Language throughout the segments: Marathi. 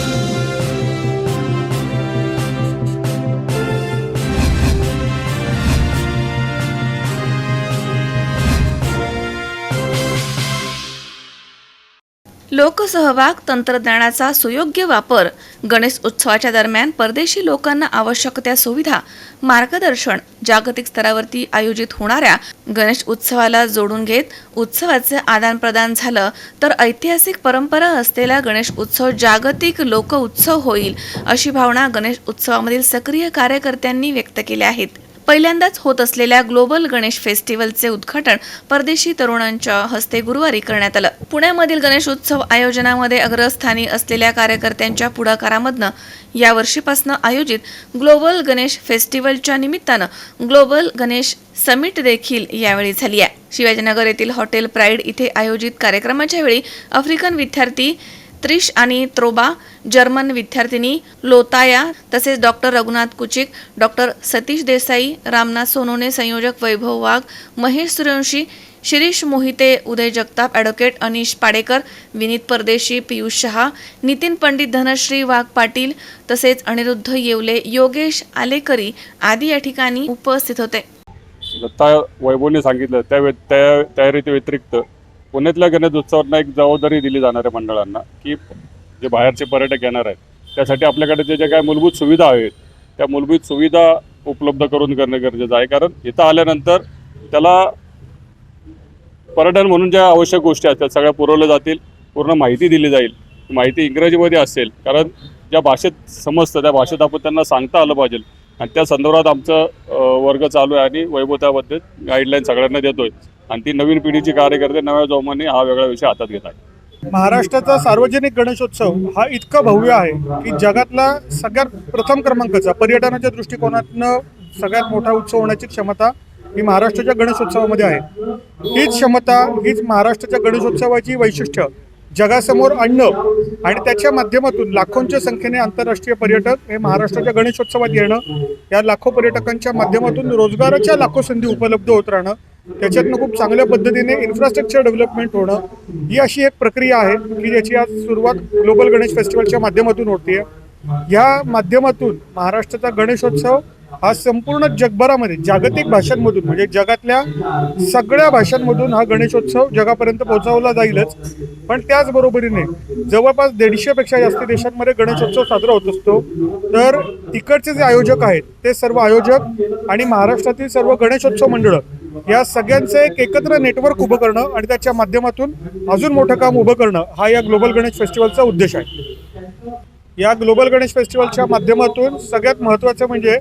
Thank you. लोकसहभाग तंत्रज्ञानाचा सुयोग्य वापर. गणेश उत्सवाच्या दरम्यान परदेशी लोकांना आवश्यक त्या सुविधा मार्गदर्शन जागतिक स्तरावरती आयोजित होणाऱ्या गणेश उत्सवाला जोडून घेत उत्सवाचे आदानप्रदान झालं तर ऐतिहासिक परंपरा असलेला गणेश उत्सव जागतिक लोक उत्सव होईल अशी भावना गणेश उत्सवामधील सक्रिय कार्यकर्त्यांनी व्यक्त केल्या आहेत. पहिल्यांदाच होत असलेल्या ग्लोबल गणेश फेस्टिवलचे उद्घाटन परदेशी तरुणांच्या हस्ते गुरुवारी करण्यात आलं. पुण्यामधील गणेशोत्सव आयोजनामध्ये अग्रस्थानी असलेल्या कार्यकर्त्यांच्या पुढाकारामधनं यावर्षीपासून आयोजित ग्लोबल गणेश फेस्टिवलच्या निमित्तानं ग्लोबल गणेश समिट देखील यावेळी झाली आहे. शिवाजीनगर येथील हॉटेल प्राईड इथे आयोजित कार्यक्रमाच्या वेळी आफ्रिकन विद्यार्थी त्रिश आणि त्रोबा जर्मन विद्यार्थिनी लोताया तसेच डॉक्टर रघुनाथ कुचिक डॉक्टर सतीश देसाई रामनाथ सोनोने संयोजक वैभव वाघ महेश सूर्यवंशी शिरीष मोहिते उदय जगताप ॲडव्होकेट अनिश पाडेकर विनीत परदेशी पियुष शहा नितीन पंडित धनश्री वाघ पाटील तसेच अनिरुद्ध येवले योगेश आलेकरी आदी या ठिकाणी उपस्थित होते. दत्ता वैभवने सांगितलं त्या त्या तयारीच्या व्यतिरिक्त पुण्यातल्या गणेशोत्सवांना एक जबाबदारी दिली जाणार आहे मंडळांना की जे बाहेरचे पर्यटक येणार आहेत त्यासाठी आपल्याकडे जे जे काय मूलभूत सुविधा आहेत त्या मूलभूत सुविधा उपलब्ध करून करणं गरजेचं आहे. कारण इथं आल्यानंतर त्याला पर्यटन म्हणून ज्या आवश्यक गोष्टी आहेत त्या सगळ्या पुरवल्या जातील पूर्ण माहिती दिली जाईल. माहिती इंग्रजीमध्ये असेल कारण ज्या भाषेत समजतं त्या भाषेत आपण त्यांना सांगता आलं पाहिजे. आणि त्या संदर्भात आमचं वर्ग चालू आहे आणि वैभव त्याबद्दल गाईडलाईन सगळ्यांना देतोय. आणि ती नवीन पिढीची कार्यकर्ते नव्या जोमाने हा वेगळा विषय हातात घेत आहे महाराष्ट्राचा सार्वजनिक गणेशोत्सव हा इतका भव्य आहे की जगातला सगळ्यात प्रथम क्रमांकाचा पर्यटनाच्या दृष्टिकोनातनं सगळ्यात मोठा उत्सव होण्याची क्षमता ही महाराष्ट्राच्या गणेशोत्सवामध्ये आहे. हीच क्षमता हीच महाराष्ट्राच्या गणेशोत्सवाची वैशिष्ट्य. जगासमोर आणणं आणि त्याच्या माध्यमातून लाखोंच्या संख्येने आंतरराष्ट्रीय पर्यटक हे महाराष्ट्राच्या गणेशोत्सवात येणं या लाखो पर्यटकांच्या माध्यमातून रोजगाराच्या लाखो संधी उपलब्ध होत राहणं त्याच्यातनं खूप चांगल्या पद्धतीने इन्फ्रास्ट्रक्चर डेव्हलपमेंट होणं ही अशी एक प्रक्रिया आहे की ज्याची आज सुरुवात ग्लोबल गणेश फेस्टिवलच्या माध्यमातून होते ह्या माध्यमातून महाराष्ट्राचा गणेशोत्सव हा संपूर्ण जगभरामध्ये जागतिक भाषांमधून म्हणजे जगातल्या सगळ्या भाषांमधून हा गणेशोत्सव जगापर्यंत पोहोचवला जाईलच. पण त्याचबरोबरीने जवळपास दीडशेपेक्षा जास्त देशांमध्ये गणेशोत्सव साजरा होत असतो. तर तिकडचे जे आयोजक आहेत ते सर्व आयोजक आणि महाराष्ट्रातील सर्व गणेशोत्सव मंडळं या सगळ्यांचे एक एकत्र नेटवर्क उभं करणं आणि त्याच्या माध्यमातून अजून मोठं काम उभं करणं हा या ग्लोबल गणेश फेस्टिवलचा उद्देश आहे. या ग्लोबल गणेश फेस्टिवलच्या माध्यमातून सगळ्यात महत्त्वाचं म्हणजे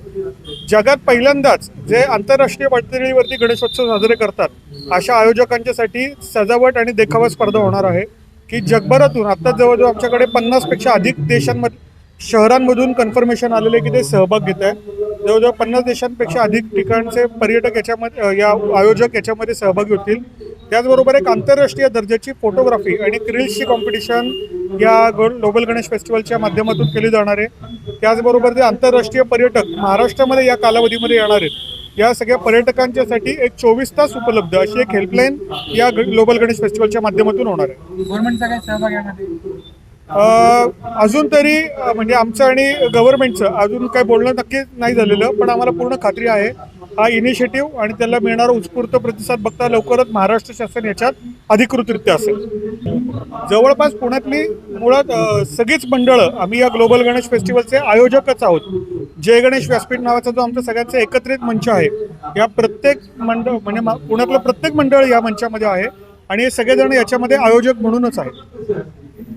जगात पहिल्यांदाच जे आंतरराष्ट्रीय पातळीवरती गणेशोत्सव साजरे करतात अशा आयोजकांच्यासाठी सजावट आणि देखावा स्पर्धा होणार आहे की जगभरातून आत्ता जवळजवळ आमच्याकडे पन्नासपेक्षा अधिक देशांमध्ये शहरांमधून कन्फर्मेशन आलेले की ते सहभाग घेत आहे. जवळजवळ पन्नास देशांपेक्षा अधिक ठिकाणचे पर्यटक याच्यामध्ये या आयोजक याच्यामध्ये सहभागी होतील. त्याचबरोबर एक आंतरराष्ट्रीय दर्जाची फोटोग्राफी आणि क्रिल्सची कॉम्पिटिशन या ग्लोबल गणेश फेस्टिवलच्या माध्यमातून केली जाणार आहे. त्याचबरोबर ते आंतरराष्ट्रीय पर्यटक महाराष्ट्रामध्ये या कालावधीमध्ये येणार आहेत. या सगळ्या पर्यटकांच्यासाठी एक चोवीस तास उपलब्ध अशी एक हेल्पलाईन या ग्लोबल गणेश फेस्टिवलच्या माध्यमातून होणार आहे. गव्हर्नमेंटचा काय सहभाग यामध्ये? अजून तरी म्हणजे आमचं आणि गव्हर्नमेंटचं अजून काय बोलणं नक्की नाही झालेलं पण आम्हाला पूर्ण खात्री आहे. हा इनिशिएटिव्ह आणि त्याला मिळणारा उत्स्फूर्त प्रतिसाद बघता लवकरच महाराष्ट्र शासन याच्यात अधिकृतरित्या असेल. जवळपास पुण्यातली मुळात सगळीच मंडळं आम्ही या ग्लोबल गणेश फेस्टिवलचे आयोजकच आहोत. जय गणेश व्यासपीठ नावाचा जो आमचा सगळ्यांचा एकत्रित मंच आहे या प्रत्येक मंडळ म्हणजे पुण्यातलं प्रत्येक मंडळ या मंचामध्ये आहे आणि हे सगळेजण याच्यामध्ये आयोजक म्हणूनच आहेत.